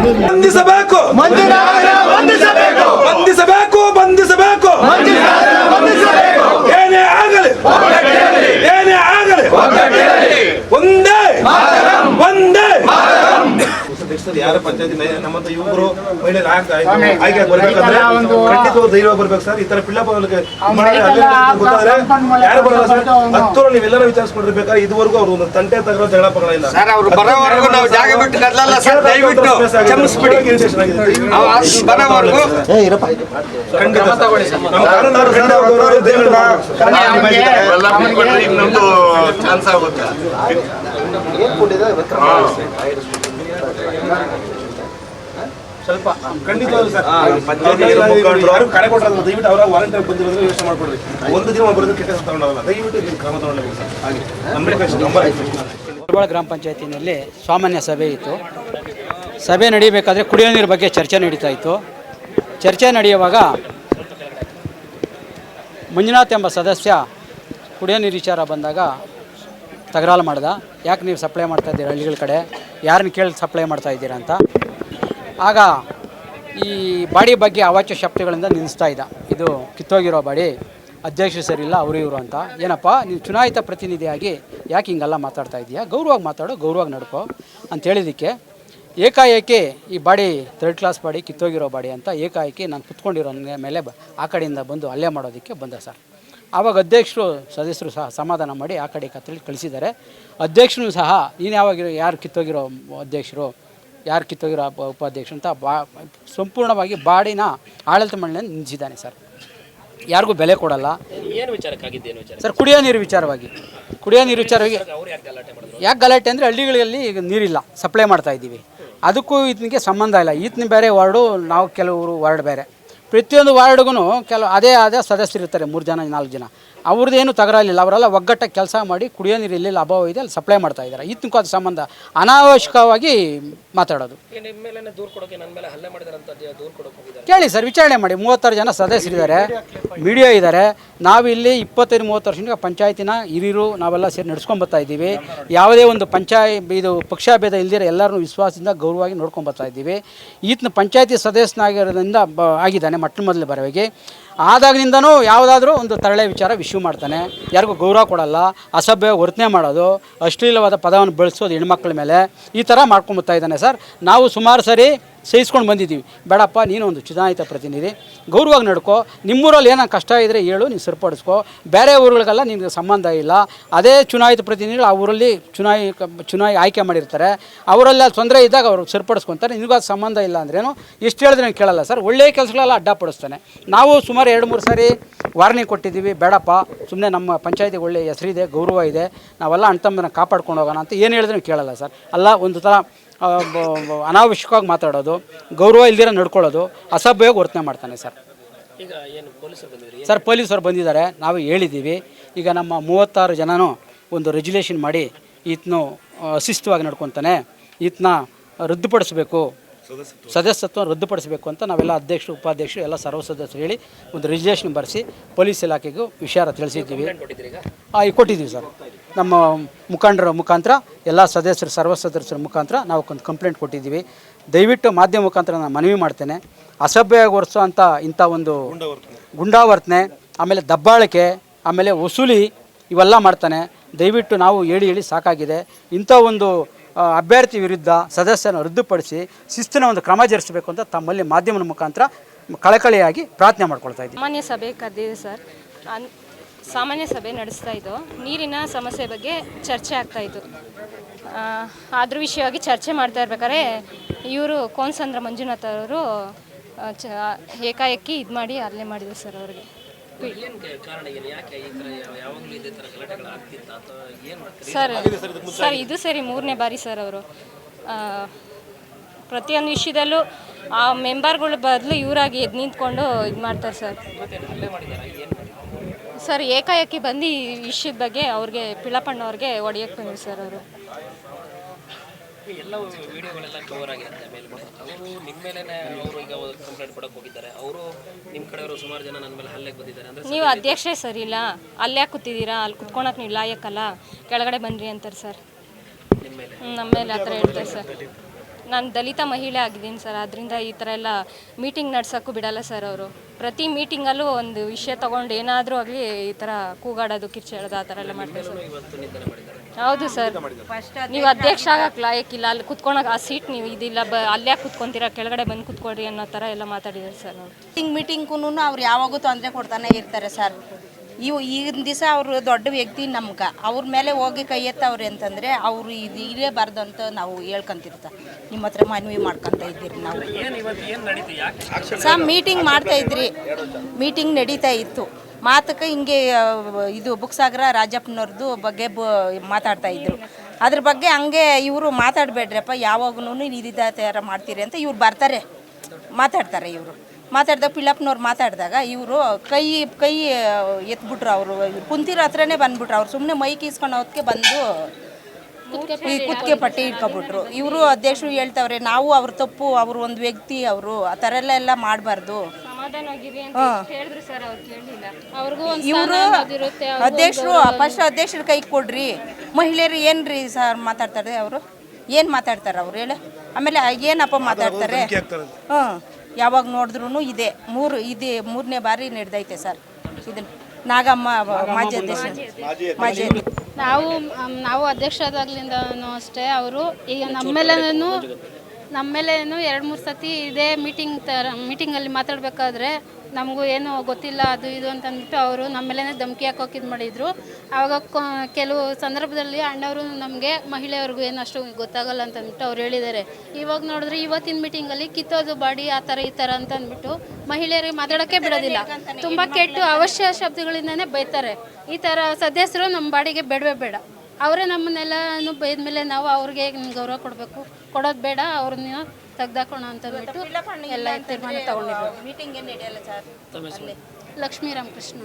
ಬಂಧಿಸಬೇಕು. ಬಂಧಿಸಬೇಕು. ಬಂಧಿಸಬೇಕು ಏನೇ ಆಗಲಿ. ಏನೇ ಆಗಲಿ ಒಂದೇ ಒಂದೇ ದೇಶದಲ್ಲಿ ಯಾರ ಪಂಚಾಯತಿ ನಮ್ಮಂತ ಯುವಕರು ಮಹಿಳೆಯರು ಆಯ್ಕೆ ಬರ್ಬೇಕಂದ್ರೆ ಖಂಡಿತವಾಗಿ ಧೈರ್ಯ ಬರ್ಬೇಕು ಸರ್. ಈ ತರ ಪಿಳ್ಳ ಗೊತ್ತಾದ್ರೆ ಯಾರು ಬರಲ್ಲ ಸರ್. ಹತ್ತೂರು ನೀವೆಲ್ಲರೂ ವಿಚಾರಿಸ್ಕೊಂಡಿರ್ಬೇಕಾದ್ರೆ ಇದುವರೆಗೂ ಅವರು ಒಂದು ತಂಟೆ ತಗರೋ ಜಗಳ ಪಗಳ ಇಲ್ಲ. ಸರ್ ಅವ್ರು ಬರೋವರೆಗೂ ನಾವು ಜಾಗ ಬಿಟ್ಟು ಕದಲಲ್ಲ ಸರ್ ದಯವಿಟ್ಟು ಕ್ಷಮಿಸ್ಬಿಡಿ. ನಮ್ಮ ಚಾನ್ಸ್ ಆಗುತ್ತೆ. ಸ್ವಲ್ಪ ಖಂಡಿತವಾಗ್ಲೂ ಸರ್. ಯಾರು ಕಡೆ ಕೊಟ್ಟರಲ್ಲ ದಯವಿಟ್ಟು ಅವರ ವಾರಂಟಿ ಬಂದಿರೋದ್ರೆ ಯೋಚನೆ ಮಾಡ್ಕೊಡ್ರಿ. ಒಂದು ದಿನ ಒಬ್ಬರದ್ದು ಕೆಟ್ಟ ತಗೊಂಡಲ್ಲ ದಯವಿಟ್ಟು ಇದನ್ನ ಕ್ರಮ ತಗೊಂಡಬೇಕು ಸರ್. ಹಾಗೆ. ನಮ್ಮ ನಂಬರ್ ಕುರುಬಾಳ ಗ್ರಾಮ ಪಂಚಾಯತಿನಲ್ಲಿ ಸಾಮಾನ್ಯ ಸಭೆ ಇತ್ತು. ಸಭೆ ನಡೀಬೇಕಾದ್ರೆ ಕುಡಿಯೋ ನೀರು ಬಗ್ಗೆ ಚರ್ಚೆ ನಡೀತಾ ಇತ್ತು. ಚರ್ಚೆ ನಡೆಯುವಾಗ ಮಂಜುನಾಥ್ ಎಂಬ ಸದಸ್ಯ ಕುಡಿಯೋ ನೀರು ವಿಚಾರ ಬಂದಾಗ ತಗರಾಲು ಮಾಡ್ದ. ಯಾಕೆ ನೀವು ಸಪ್ಲೈ ಮಾಡ್ತಾ ಇದ್ದೀರಾ ಹಳ್ಳಿಗಳ ಕಡೆ? ಯಾರನ್ನ ಕೇಳಿ ಸಪ್ಲೈ ಮಾಡ್ತಾ ಇದ್ದೀರಾ ಅಂತ. ಆಗ ಈ ಬಾಡಿ ಬಗ್ಗೆ ಅವಾಚ್ಯ ಶಬ್ದಗಳಿಂದ ನಿಲ್ಲಿಸ್ತಾ ಇದ್ದ. ಇದು ಕಿತ್ತೋಗಿರೋ ಬಾಡಿ, ಅಧ್ಯಕ್ಷರು ಸರಿಯಿಲ್ಲ ಅವರು ಇವರು ಅಂತ. ಏನಪ್ಪ ನೀವು ಚುನಾಯಿತ ಪ್ರತಿನಿಧಿಯಾಗಿ ಯಾಕೆ ಹಿಂಗೆಲ್ಲ ಮಾತಾಡ್ತಾ ಇದೆಯಾ? ಗೌರವವಾಗಿ ಮಾತಾಡು, ಗೌರವವಾಗಿ ನಡ್ಕೋ ಅಂತ ಹೇಳಿದ್ದಕ್ಕೆ ಏಕಾಏಕಿ ಈ ಬಾಡಿ ಥರ್ಡ್ ಕ್ಲಾಸ್ ಬಾಡಿ, ಕಿತ್ತೋಗಿರೋ ಬಾಡಿ ಅಂತ ಏಕಾಏಕಿ ನಾನು ಕುತ್ಕೊಂಡಿರೋ ಮೇಲೆ ಆ ಕಡೆಯಿಂದ ಬಂದು ಹಲ್ಲೆ ಮಾಡೋದಕ್ಕೆ ಬಂದ ಸರ್. ಆವಾಗ ಅಧ್ಯಕ್ಷರು ಸದಸ್ಯರು ಸಹ ಸಮಾಧಾನ ಮಾಡಿ ಆ ಕಡೆ ಕತ್ತಲಿ ಕಳಿಸಿದ್ದಾರೆ. ಅಧ್ಯಕ್ಷರು ಸಹ ನೀನು ಯಾವಾಗಿರೋ ಯಾರು ಕಿತ್ತೋಗಿರೋ ಅಧ್ಯಕ್ಷರು ಯಾರು ಕಿತ್ತೋಗಿರೋ ಉಪ- ಉಪಾಧ್ಯಕ್ಷರು ಅಂತ ಬಾ ಸಂಪೂರ್ಣವಾಗಿ ಬಾಡಿನ ಆಡಳಿತ ಮಂಡಳಿಯನ್ನು ನಿಲ್ಲಿಸಿದ್ದಾನೆ ಸರ್. ಯಾರಿಗೂ ಬೆಲೆ ಕೊಡಲ್ಲ. ಏನು ವಿಚಾರಕ್ಕಾಗಿದ್ದೇನು ವಿಚಾರ? ಸರ್ ಕುಡಿಯೋ ನೀರು ವಿಚಾರವಾಗಿ. ಕುಡಿಯೋ ನೀರು ವಿಚಾರವಾಗಿ ಯಾಕೆ ಗಲಾಟೆ ಅಂದರೆ ಹಳ್ಳಿಗಳಲ್ಲಿ ಈಗ ನೀರಿಲ್ಲ ಸಪ್ಲೈ ಮಾಡ್ತಾ ಇದ್ದೀವಿ. ಅದಕ್ಕೂ ಇದಕ್ಕೆ ಸಂಬಂಧ ಇಲ್ಲ. ಈತನ ಬೇರೆ ವಾರ್ಡು ನಾವು ಕೆಲವರು ವಾರ್ಡ್ ಬೇರೆ. ಪ್ರತಿಯೊಂದು ವಾರ್ಡ್ಗೂ ಕೆಲವು ಅದೇ ಅದೇ ಸದಸ್ಯರಿರ್ತಾರೆ ಮೂರು ಜನ ನಾಲ್ಕು ಜನ. ಅವ್ರದ್ದೇನು ತಗರಲಿಲ್ಲ ಅವರೆಲ್ಲ ಒಗ್ಗಟ್ಟಾಗಿ ಕೆಲಸ ಮಾಡಿ ಕುಡಿಯೋ ನೀರು ಎಲ್ಲೆಲ್ಲಿ ಅಭಾವ ಇದೆ ಅಲ್ಲಿ ಸಪ್ಲೈ ಮಾಡ್ತಾ ಇದ್ದಾರೆ. ಇದಕ್ಕೂ ಅದು ಸಂಬಂಧ ಅನಾವಶ್ಯಕವಾಗಿ ಮಾತಾಡೋದು. ಕೇಳಿ ಸರ್ ವಿಚಾರಣೆ ಮಾಡಿ. ಮೂವತ್ತಾರು ಜನ ಸದಸ್ಯರಿದ್ದಾರೆ ಮೀಡಿಯಾ ಇದ್ದಾರೆ. ನಾವಿಲ್ಲಿ ಇಪ್ಪತ್ತೈದು ಮೂವತ್ತು ವರ್ಷದಿಂದ ಪಂಚಾಯತಿನ ಹಿರಿಯರು ನಾವೆಲ್ಲ ಸೇರಿ ನಡ್ಸ್ಕೊಂಡ್ ಬರ್ತಾ ಇದ್ದೀವಿ. ಯಾವುದೇ ಒಂದು ಪಂಚಾಯ ಇದು ಪಕ್ಷಾಭೇದ ಇಲ್ದಿರ ಎಲ್ಲರನ್ನೂ ವಿಶ್ವಾಸದಿಂದ ಗೌರವವಾಗಿ ನೋಡ್ಕೊಂಡ್ ಬರ್ತಾ ಇದ್ದೀವಿ. ಈತನ ಪಂಚಾಯತಿ ಸದಸ್ಯನಾಗಿರೋದ್ರಿಂದ ಬ ಆಗಿದ್ದಾನೆ ಮೊಟ್ಟ ಮೊದಲ ಬರವಾಗಿ ಆದಾಗಿನಿಂದನೂ ಯಾವುದಾದ್ರೂ ಒಂದು ತರಳೆ ವಿಚಾರ ವಿಶ್ಯೂ ಮಾಡ್ತಾನೆ. ಯಾರಿಗೂ ಗೌರವ ಕೊಡಲ್ಲ. ಅಸಭ್ಯ, ವರ್ತನೆ ಮಾಡೋದು, ಅಶ್ಲೀಲವಾದ ಪದವನ್ನು ಬಳಸೋದು ಹೆಣ್ಮಕ್ಳ ಮೇಲೆ ಈ ಥರ ಮಾಡ್ಕೊಂಬತ್ತಾ ಇದ್ದಾನೆ ಸರ್. ನಾವು ಸುಮಾರು ಸರಿ ಸಹಿಸ್ಕೊಂಡು ಬಂದಿದ್ದೀವಿ. ಬೇಡಪ್ಪ, ನೀನು ಒಂದು ಚುನಾಯಿತ ಪ್ರತಿನಿಧಿ. ಗೌರವವಾಗಿ ನಡ್ಕೊ. ನಿಮ್ಮೂರಲ್ಲಿ ಏನೋ ಕಷ್ಟ ಇದ್ದರೆ ಹೇಳು, ನೀನು ಸರಿಪಡಿಸ್ಕೋ. ಬೇರೆ ಊರುಗಳಿಗೆಲ್ಲ ನಿಮಗೆ ಸಂಬಂಧ ಇಲ್ಲ. ಅದೇ ಚುನಾಯಿತ ಪ್ರತಿನಿಧಿಗಳು ಆ ಊರಲ್ಲಿ ಚುನಾಯಿ ಚುನಾಯಿ ಆಯ್ಕೆ ಮಾಡಿರ್ತಾರೆ. ಅವರಲ್ಲಿ ತೊಂದರೆ ಇದ್ದಾಗ ಅವರು ಸರಿಪಡಿಸ್ಕೊತಾರೆ. ನಿನಗೂ ಅದು ಸಂಬಂಧ ಇಲ್ಲ ಅಂದ್ರೇನು? ಇಷ್ಟು ಹೇಳಿದ್ರೆ ನಾನು ಕೇಳಲ್ಲ ಸರ್. ಒಳ್ಳೆಯ ಕೆಲಸಗಳೆಲ್ಲ ಅಡ್ಡಪಡಿಸ್ತಾನೆ. ನಾವು ಸುಮಾರು ಎರಡು ಮೂರು ಸಾರಿ ವಾರ್ನಿಂಗ್ ಕೊಟ್ಟಿದ್ದೀವಿ ಬೇಡಪ್ಪ. ಸುಮ್ಮನೆ ನಮ್ಮ ಪಂಚಾಯತಿಗೆ ಒಳ್ಳೆ ಹೆಸರಿದೆ ಗೌರವ ಇದೆ. ನಾವೆಲ್ಲ ಅಣ್ತಮ್ಮನ ಕಾಪಾಡ್ಕೊಂಡು ಹೋಗೋಣ ಅಂತ ಏನು ಹೇಳಿದ್ರೆ ಕೇಳಲ್ಲ ಸರ್. ಅಲ್ಲ ಒಂದು ಥರ ಅನಾವಶ್ಯಕವಾಗಿ ಮಾತಾಡೋದು ಗೌರವ ಇಲ್ದಿರ ನಡ್ಕೊಳ್ಳೋದು ಅಸಭ್ಯವಾಗಿ ವರ್ತನೆ ಮಾಡ್ತಾನೆ ಸರ್. ಈಗ ಏನು ಸರ್ ಪೊಲೀಸರು ಬಂದಿದ್ದಾರೆ ನಾವು ಹೇಳಿದ್ದೀವಿ. ಈಗ ನಮ್ಮ ಮೂವತ್ತಾರು ಜನನೂ ಒಂದು ರೆಜುಲೇಷನ್ ಮಾಡಿ ಈತನು ಅಶಿಸ್ತವಾಗಿ ನಡ್ಕೊತಾನೆ. ಈತನ ರದ್ದುಪಡಿಸಬೇಕು. ಸದಸ್ಯತ್ವ. ರದ್ದುಪಡಿಸಬೇಕು ಅಂತ ನಾವೆಲ್ಲ ಅಧ್ಯಕ್ಷರು ಉಪಾಧ್ಯಕ್ಷರು ಎಲ್ಲ ಸರ್ವ ಸದಸ್ಯರು ಹೇಳಿ ಒಂದು ರಿಜಿಸ್ಟ್ರೇಷನ್ ಬರೆಸಿ ಪೊಲೀಸ್ ಇಲಾಖೆಗೂ ವಿಚಾರ ತಿಳಿಸಿದ್ದೀವಿ. ಆ, ಈಗ ಕೊಟ್ಟಿದ್ದೀವಿ ಸರ್. ನಮ್ಮ ಮುಖಂಡರ ಮುಖಾಂತರ ಎಲ್ಲ ಸದಸ್ಯರು ಸರ್ವ ಸದಸ್ಯರ ಮುಖಾಂತರ ನಾವು ಒಂದು ಕಂಪ್ಲೇಂಟ್ ಕೊಟ್ಟಿದ್ದೀವಿ. ದಯವಿಟ್ಟು ಮಾಧ್ಯಮ ಮುಖಾಂತರ ನಾನು ಮನವಿ ಮಾಡ್ತೇನೆ. ಅಸಭ್ಯವಾಗಿ ವರ್ಸೋ ಅಂಥ ಇಂಥ ಒಂದು ಗುಂಡಾವರ್ತನೆ ಆಮೇಲೆ ದಬ್ಬಾಳಿಕೆ ಆಮೇಲೆ ವಸೂಲಿ ಇವೆಲ್ಲ ಮಾಡ್ತಾನೆ. ದಯವಿಟ್ಟು ನಾವು ಹೇಳಿ ಹೇಳಿ ಸಾಕಾಗಿದೆ. ಇಂಥ ಒಂದು ಅಭ್ಯರ್ಥಿ ವಿರುದ್ಧ ಸದಸ್ಯನ ರದ್ದುಪಡಿಸಿ ಶಿಸ್ತಿನ ಒಂದು ಕ್ರಮ ಜರುಗಿಸಬೇಕು ಅಂತ ತಮ್ಮಲ್ಲಿ ಮಾಧ್ಯಮದ ಮುಖಾಂತರ ಕಳಕಳಿಯಾಗಿ ಪ್ರಾರ್ಥನೆ ಮಾಡ್ಕೊಳ್ತಾ ಇದ್ದೀವಿ. ಸಾಮಾನ್ಯ ಸಭೆ ಕರೆದಿದೆ ಸರ್. ಸಾಮಾನ್ಯ ಸಭೆ ನಡೆಸ್ತಾ ಇದ್ದು, ನೀರಿನ ಸಮಸ್ಯೆ ಬಗ್ಗೆ ಚರ್ಚೆ ಆಗ್ತಾ ಇತ್ತು ಅದ್ರ ವಿಷಯವಾಗಿ ಚರ್ಚೆ ಮಾಡ್ತಾ ಇರ್ಬೇಕಾದ್ರೆ ಇವರು ಕೋನ್ಸಂದ್ರ ಮಂಜುನಾಥ್ ಅವರು ಏಕಾಏಕಿ ಇದು ಮಾಡಿ ಅಲ್ಲೇ ಮಾಡಿದ್ರು ಸರ್ ಅವ್ರಿಗೆ. ಏನು ಕಾರಣ ಏನು ಯಾಕೆ ಈ ಥರ ಯಾವಾಗಲೂ ಇದೇ ಥರ ಗಲಾಟೆಗಳು ಆಗ್ತಿತ್ತ? ಅಥವಾ ಏನು ಸರ್ ಸರ್ ಇದು ಸರಿ ಮೂರನೇ ಬಾರಿ ಸರ್ ಅವರು. ಪ್ರತಿಯೊಂದು ವಿಷಯದಲ್ಲೂ ಆ ಮೆಂಬರ್ಗಳ ಬದಲು ಇವರಾಗಿ ಎದ್ದು ನಿಂತ್ಕೊಂಡು ಇದು ಮಾಡ್ತಾರೆ ಸರ್. ಸರ್ ಏಕಾಏಕಿ ಬಂದು ಈ ವಿಷಯದ ಬಗ್ಗೆ ಅವ್ರಿಗೆ ಪಿಳಪಣ್ಣವ್ರಿಗೆ ಅವ್ರಿಗೆ ಹೊಡಿಯಕ್ಕೆ ಬಂದ್ರು ಸರ್ ಅವರು. ಎಲ್ಲ ವಿಡಿಯೋಗಳೆಲ್ಲ ಕವರ್ ಆಗಿರುತ್ತೆ ಮೇಲೆ ಅವರು ನಿಮ್ಮ ಮೇಲೆ ಅವರು ಈಗ ಕಂಪ್ಲೇಂಟ್ ಕೊಡೋಕೆ ಹೋಗಿದ್ದಾರೆ. ಅವರು ನಿಮ್ಮ ಕಡೆಯವರು ಸುಮಾರು ಜನ ನನ್ನ ಮೇಲೆ ಹಲ್ಲೆಗೆ ಬಂದಿದ್ದಾರೆ ಅಂದರೆ ನೀವು ಅಧ್ಯಕ್ಷರೇ ಸರಿ ಇಲ್ಲ. ಅಲ್ಲೇ ಕೂತಿದ್ದೀರಾ? ಅಲ್ಲಿ ಕುತ್ಕೊಳಕ್ ನೀವು ಲಾಯಕ್ಕಲ್ಲ ಕೆಳಗಡೆ ಬನ್ನಿರಿ ಅಂತಾರೆ ಸರ್. ನಿಮ್ಮ ಮೇಲೆ. ನಮ್ಮ ಮೇಲೆ ಆ ಥರ ಹೇಳ್ತಾರೆ ಸರ್. ನಾನು ದಲಿತ ಮಹಿಳೆ ಆಗಿದ್ದೀನಿ ಸರ್. ಅದರಿಂದ ಈ ಥರ ಎಲ್ಲ ಮೀಟಿಂಗ್ ನಡ್ಸೋಕ್ಕೂ ಬಿಡಲ್ಲ ಸರ್ ಅವರು. ಪ್ರತಿ ಮೀಟಿಂಗಲ್ಲೂ ಒಂದು ವಿಷಯ ತೊಗೊಂಡು ಏನಾದರೂ ಆಗಲಿ ಈ ಥರ ಕೂಗಾಡೋದು ಕಿರ್ಚಾಡೋದು ಆ ಥರ ಎಲ್ಲ ಮಾಡ್ತಾರೆ ಸರ್. ಹೌದು ಸರ್. ನೀವು ಅಧ್ಯಕ್ಷ ಆಗಕ್ಕೆ ಲಾಯಕ್ಕಿಲ್ಲ ಅಲ್ಲಿ ಕುತ್ಕೊಳಕ್ಕೆ ಆ ಸೀಟ್ ನೀವು ಇದಿಲ್ಲ. ಬ ಅಲ್ಲೇ ಕುತ್ಕೊಂತೀರಾ? ಕೆಳಗಡೆ ಬಂದು ಕುತ್ಕೊಳ್ರಿ ಅನ್ನೋ ಥರ ಎಲ್ಲ ಮಾತಾಡಿದ್ದಾರೆ ಸರ್ ಮೀಟಿಂಗ್ ಮೀಟಿಂಗ್ ಮೀಟಿಂಗ್ಗೂ ಅವ್ರು ಯಾವಾಗೂ ತೊಂದರೆ ಕೊಡ್ತಾನೆ ಇರ್ತಾರೆ ಸರ್. ಇವು ಈಗಿನ ದಿವಸ ಅವರು ದೊಡ್ಡ ವ್ಯಕ್ತಿ ನಮ್ಗೆ. ಅವ್ರ ಮೇಲೆ ಹೋಗಿ ಕೈ ಎತ್ತವ್ರೆ ಅಂತಂದರೆ ಅವರು ಇದು ಇರಲೇಬಾರ್ದು ಅಂತ ನಾವು ಹೇಳ್ಕೊಂತಿರ್ತ. ನಿಮ್ಮ ಹತ್ರ ಮನವಿ ಮಾಡ್ಕೊತ ಇದ್ದೀರಿ ನಾವು. ಸರ್ ಮೀಟಿಂಗ್ ಮಾಡ್ತಾ ಇದ್ರಿ. ಮೀಟಿಂಗ್ ನಡೀತಾ ಇತ್ತು. ಮಾತಕ್ಕೆ ಹಿಂಗೆ ಇದು ಬುಕ್ಸಾಗರ ರಾಜಪ್ಪನವ್ರದ್ದು ಬಗ್ಗೆ ಬ, ಮಾತಾಡ್ತಾ ಇದ್ರು. ಅದ್ರ ಬಗ್ಗೆ ಹಂಗೆ ಇವರು ಮಾತಾಡಬೇಡ್ರಪ್ಪ ಯಾವಾಗೂ ಇದಿದ ಥರ ಮಾಡ್ತೀರಿ ಅಂತ ಇವ್ರು ಬರ್ತಾರೆ. ಮಾತಾಡ್ತಾರೆ ಇವರು. ಮಾತಾಡಿದಾಗ ಪಿಳ್ಳಪ್ಪನವ್ರು ಮಾತಾಡಿದಾಗ ಇವರು ಕೈ ಕೈ ಎತ್ಬಿಟ್ರು ಅವರು. ಕುಂತಿರೋ ಹತ್ರನೇ ಬಂದ್ಬಿಟ್ರು ಅವ್ರು. ಸುಮ್ಮನೆ ಮೈಕ್ ಇಸ್ಕೊಂಡು ಅವ್ರಿಗೆ ಬಂದು ಈ ಕುತ್ತಿಗೆ ಪಟ್ಟಿ ಇಟ್ಕೊಬಿಟ್ರು. ಇವರು ಅಧ್ಯಕ್ಷರು ಹೇಳ್ತಾವ್ರೆ, ನಾವು ಅವ್ರ ತಪ್ಪು, ಅವರು ಒಂದು ವ್ಯಕ್ತಿ, ಅವರು ಆ ಥರ ಎಲ್ಲ ಎಲ್ಲ ಮಾಡಬಾರ್ದು. ಸಮಾಧಾನವಾಗಿರಿ ಅಂತ ಹಾ. ಹೇಳಿದ್ರು ಸರ್ ಅವ್ರು ಕೇಳಲಿಲ್ಲ. ಅವ್ರಿಗೂ ಒಂದು ಇವರು ಅಧ್ಯಕ್ಷರು ಫಸ್ಟ್ ಅಧ್ಯಕ್ಷರ ಕೈ ಕೊಡ್ರಿ. ಮಹಿಳೆಯರು ಏನ್ರಿ ಸರ್ ಮಾತಾಡ್ತಾರೆ ಅವರು? ಏನು ಮಾತಾಡ್ತಾರೆ ಅವ್ರು ಹೇಳಿ? ಆಮೇಲೆ ಏನಪ್ಪ ಮಾತಾಡ್ತಾರೆ? ಹ್ಞೂ ಯಾವಾಗ ನೋಡಿದ್ರು ಇದೆ. ಮೂರು ಇದೆ ಮೂರನೇ ಬಾರಿ ನಡೆದೈತೆ ಸರ್. ಇದನ್ನ ನಾಗಮ್ಮ ಮಾಜಿ ಅಧ್ಯಕ್ಷ ಮಾಜಿ. ನಾವು ನಾವು ಅಧ್ಯಕ್ಷರಾದಾಗ್ಲಿಂದನೂ ಅಷ್ಟೇ ಅವರು ಈಗ ನಮ್ಮೆಲ್ಲನೂ ನಮ್ಮೇಲೇನು ಎರಡು ಮೂರು ಸತಿ ಇದೇ ಮೀಟಿಂಗ್ ಥರ ಮೀಟಿಂಗಲ್ಲಿ ಮಾತಾಡಬೇಕಾದ್ರೆ ನಮಗೂ ಏನು ಗೊತ್ತಿಲ್ಲ, ಅದು ಇದು ಅಂತ ಅಂದ್ಬಿಟ್ಟು ಅವರು ನಮ್ಮೇಲೇ ಧಮಕಿ ಹಾಕೋಕೆ ಇದು ಮಾಡಿದರು. ಆವಾಗ ಕೆಲವು ಸಂದರ್ಭದಲ್ಲಿ ಅಣ್ಣವರು ನಮಗೆ ಮಹಿಳೆಯವ್ರಿಗೂ ಏನು ಅಷ್ಟು ಗೊತ್ತಾಗಲ್ಲ ಅಂತ ಅಂದ್ಬಿಟ್ಟು ಅವ್ರು ಹೇಳಿದ್ದಾರೆ. ಇವಾಗ ನೋಡಿದ್ರೆ ಇವತ್ತಿನ ಮೀಟಿಂಗಲ್ಲಿ ಕಿತ್ತೋದು ಬಾಡಿ ಆ ಥರ ಈ ಥರ ಅಂತ ಅಂದ್ಬಿಟ್ಟು ಮಹಿಳೆಯರಿಗೆ ಮಾತಾಡೋಕ್ಕೆ ಬಿಡೋದಿಲ್ಲ. ತುಂಬ ಕೆಟ್ಟು ಅವಶ್ಯ ಶಬ್ದಗಳಿಂದನೇ ಬೈತಾರೆ. ಈ ಥರ ಸದಸ್ಯರು ನಮ್ಮ ಬಾಡಿಗೆ ಬೇಡವೇ ಬೇಡ. ಅವರೇ ನಮ್ಮನ್ನೆಲ್ಲನೂ ಬೈದ ಮೇಲೆ ನಾವು ಅವ್ರಿಗೆ ಗೌರವ ಕೊಡಬೇಕು. ಕೊಡೋದು ಬೇಡ ಅವ್ರನ್ನ ತೆಗ್ದಾಕೋಣ ಅಂತ ಬಿಟ್ಟು ಎಲ್ಲ ತೀರ್ಮಾನ ತಗೊಂಡಿದ್ದೀವಿ ಲಕ್ಷ್ಮೀ ರಾಮಕೃಷ್ಣ.